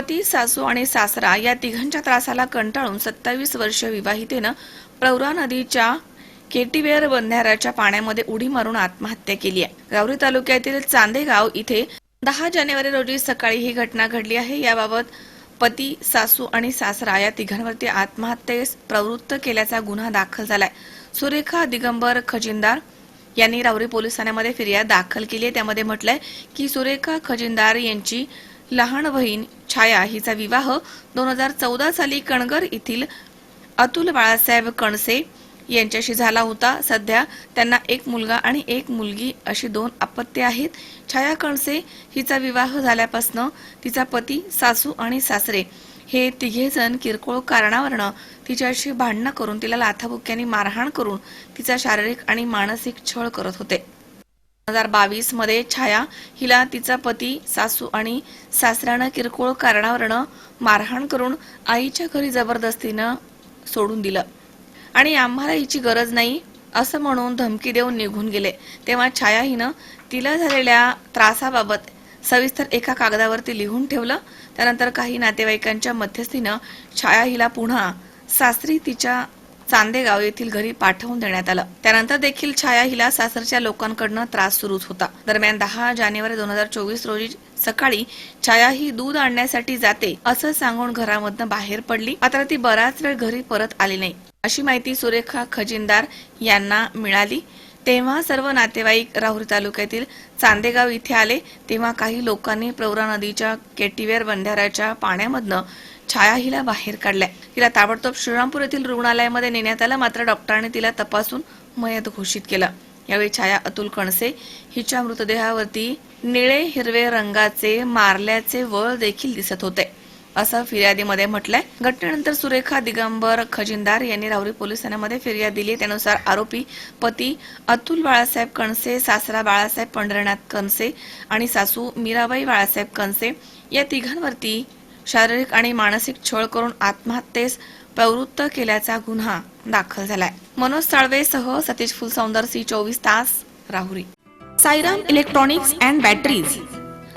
पती सासू आणि सासरा या तिघांच्या त्रासाला कंटाळून सत्तावीस वर्षीय विवाहितेनं प्रवरा नदीच्या केटीवेअर बंधाऱ्याच्या पाण्यामध्ये उडी मारून आत्महत्या केली आहे. गावरी तालुक्यातील चांदेगाव इथे दहा जानेवारी रोजी सकाळी ही घटना घडली आहे. याबाबत पती सासू आणि सासरा या तिघांवरती आत्महत्येस प्रवृत्त केल्याचा गुन्हा दाखल झालाय. सुरेखा दिगंबर खजिनदार यांनी रावरी पोलीस ठाण्यामध्ये फिर्याद दाखल केली आहे. त्यामध्ये म्हटलंय की सुरेखा खजिनदार यांची लहान बहीण छाया हिचा विवाह दोन हजार चौदा साली कणगर येथील अतुल बाळासाहेब कणसे यांच्याशी झाला होता. सध्या त्यांना एक मुलगा आणि एक मुलगी अशी दोन अपत्ये आहेत. छाया कणसे हिचा विवाह झाल्यापासनं तिचा पती सासू आणि सासरे हे तिघेजण किरकोळ कारणावरनं तिच्याशी भांडणं करून तिला लाथाबुक्क्यांनी मारहाण करून तिचा शारीरिक आणि मानसिक छळ करत होते. हजार बावीसमध्ये छाया हिला तिचा पती सासू आणि सासऱ्यानं किरकोळ कारणावरनं मारहाण करून आईच्या घरी जबरदस्तीनं सोडून दिलं. आणि आम्हाला हिची गरज नाही असं म्हणून धमकी देऊन निघून गेले. तेव्हा छाया हिनं तिला झालेल्या त्रासाबाबत सविस्तर एका कागदावरती लिहून ठेवलं. त्यानंतर काही नातेवाईकांच्या मध्यस्थीनं छाया हिला पुन्हा सासरी तिच्या चांदेगाव येथील घरी पाठवून देण्यात आलं. त्यानंतर देखील छाया हिला सासरच्या लोकांकडनं त्रास सुरूच होता. दरम्यान दहा जानेवारी दोन हजार चोवीस रोजी सकाळी छाया ही दूध आणण्यासाठी जाते असं सांगून घरामधनं बाहेर पडली. मात्र ती बराच वेळ घरी परत आली नाही. अशी माहिती सुरेखा खजिनदार यांना मिळाली. तेव्हा सर्व नातेवाईक राहुरी तालुक्यातील चांदेगाव इथे आले. तेव्हा काही लोकांनी प्रवरा नदीच्या केटीवेअर बंधाऱ्याच्या पाण्यामधनं छाया हिला बाहेर काढल्या. तिला ताबडतोब श्रीरामपूर येथील रुग्णालयामध्ये नेण्यात आलं. मात्र डॉक्टरांनी तिला तपासून मयत घोषित केलं. यावेळी छाया अतुल कणसे हिच्या मृतदेहावरती निळे हिरवे रंगाचे मारल्याचे वळ देखील दिसत होते. असं फिर्यादीमध्ये म्हटलंय. घटनेनंतर सुरेखा दिगंबर खजिनदार यांनी राहुरी पोलीस ठाण्यामध्ये फिर्याद दिली. त्यानुसार आरोपी पती अतुल बाळासाहेब कणसे सासरा बाळासाहेब पंढरनाथ कणसे आणि सासू मीराबाई बाळासाहेब कणसे या तिघांवरती शारीरिक आणि मानसिक छळ करून आत्महत्येस प्रवृत्त केल्याचा गुन्हा दाखल झालाय. मनोज साळवेसह सतीश फुलसौंदर सी चोवीस तास Rahuri. Sairam electronics and batteries.